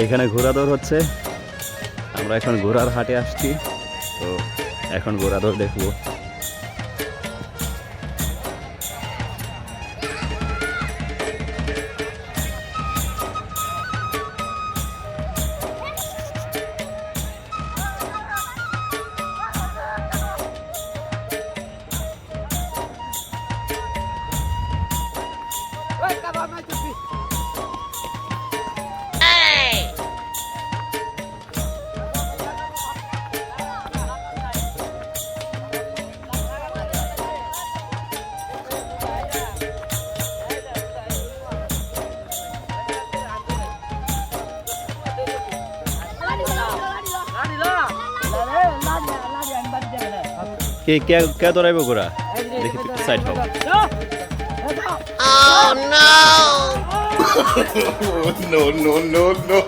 এইখানে ঘোড়া দৌড় হচ্ছে। আমরা এখন ঘোড়ার হাটে আসছি। তো এখন ঘোড়া দৌড় দেখব। কে কে কে দৌড়াইব ঘোড়া দেখি সাইড হও। no, no, no, no.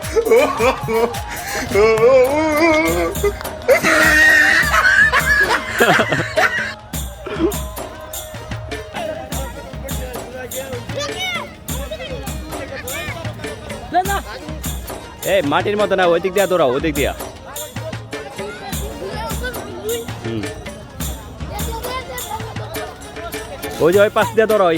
এই মাটির মতো না ওই দিয়া দৌড়াও ওই দিয়া। হুম। ওই যে ওই পাশ দিয়ে দৌড়াও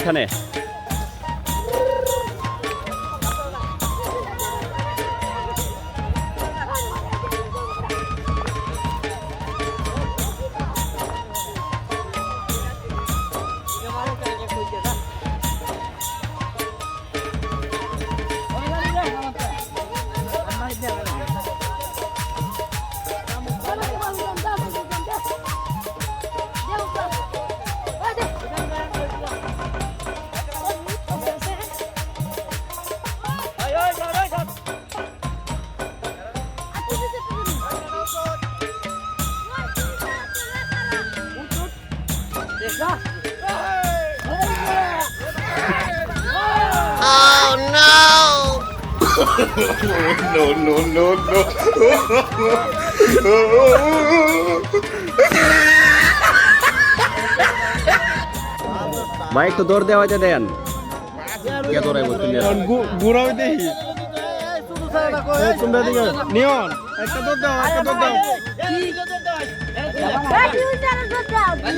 এখানে no, no, no, no. ভাই একটু দৌড় দেওয়া যায় দেন। কে দৌড়াইব তুমি ঘুরাও দেখি। তোমরা দিকে। নিয়ন একটা দৌড় দাও একটা দৌড় দাও। এ,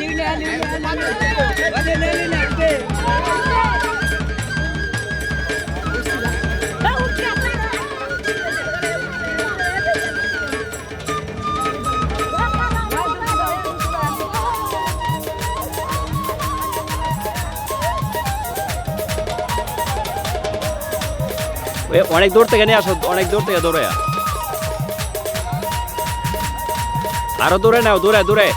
অনেক দূর থেকে নিয়ে আসো অনেক দূর থেকে দৌড়ে আরও দূরে নাও দূরে দূরে।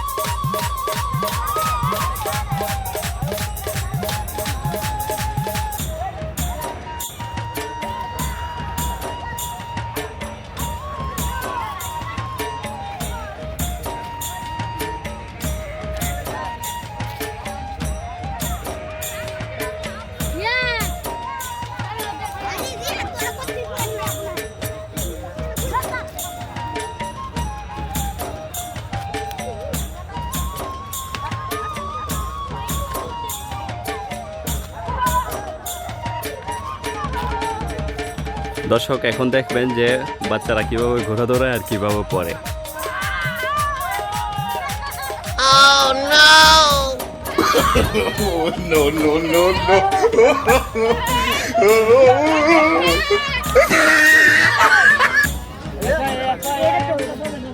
দর্শক এখন দেখবেন যে বাচ্চারা কীভাবে ঘোরা দৌড়ায় আর কীভাবে পড়ে। Oh.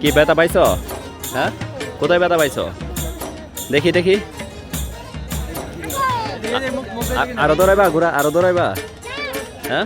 কি ব্যথা পাইছ? হ্যাঁ? কোথায় ব্যথা পাইছ? দেখি দেখি। আরও দৌড়াইবা ঘোরা আরও দৌড়াইবা। হ্যাঁ?